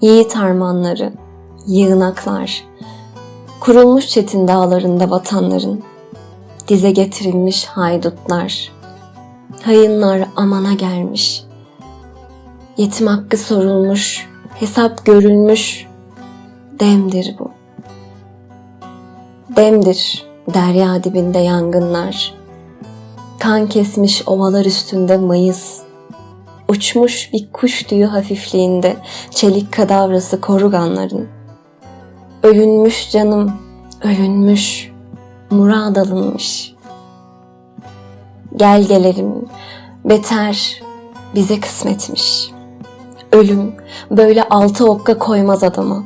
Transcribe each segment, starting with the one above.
Yiğit armanları, yığınaklar, kurulmuş çetin dağlarında vatanların, dize getirilmiş haydutlar, hayınlar amana gelmiş, yetim hakkı sorulmuş, hesap görülmüş, demdir bu. Demdir derya dibinde yangınlar, kan kesmiş ovalar üstünde mayıs, uçmuş bir kuş tüyü hafifliğinde çelik kadavrası koruganların. Ölünmüş canım, ölünmüş, murad alınmış. Gel gelelim, beter bize kısmetmiş. Ölüm böyle altı okka koymaz adama.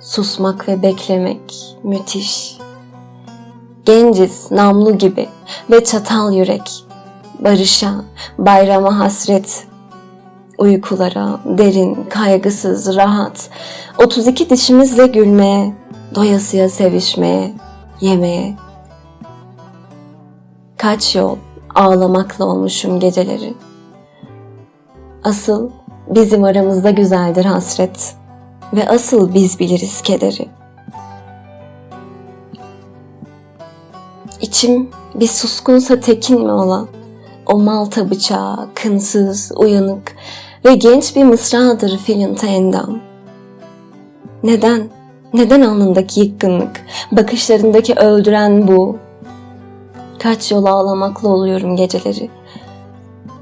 Susmak ve beklemek müthiş. Genciz, namlu gibi ve çatal yürek. Barışa, bayrama hasret. Uykulara, derin, kaygısız, rahat. 32 dişimizle gülmeye, doyasıya sevişmeye, yemeye. Kaç yol ağlamakla olmuşum geceleri. Asıl bizim aramızda güzeldir hasret ve asıl biz biliriz kederi. İçim bir suskunsa tekin mi ola? O malta bıçağı, kınsız, uyanık ve genç bir mısradır filinta endam. Neden? Neden alnındaki yıkkınlık, bakışlarındaki öldüren bu? Kaç yol ağlamakla oluyorum geceleri.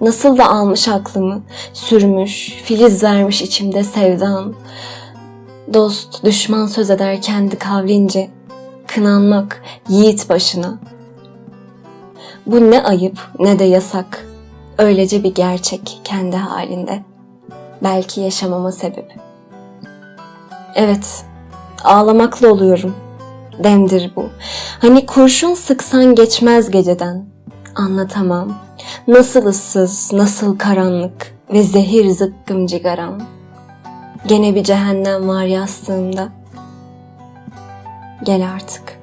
Nasıl da almış aklımı, sürmüş, filiz vermiş içimde sevdan. Dost, düşman söz eder kendi kavlince, kınanmak yiğit başına. Bu ne ayıp ne de yasak. Öylece bir gerçek kendi halinde. Belki yaşamama sebep. Evet, ağlamakla oluyorum. Demdir bu. Hani kurşun sıksan geçmez geceden. Anlatamam. Nasıl ıssız, nasıl karanlık ve zehir zıkkım cigaram. Gene bir cehennem var yastığımda. Gel artık.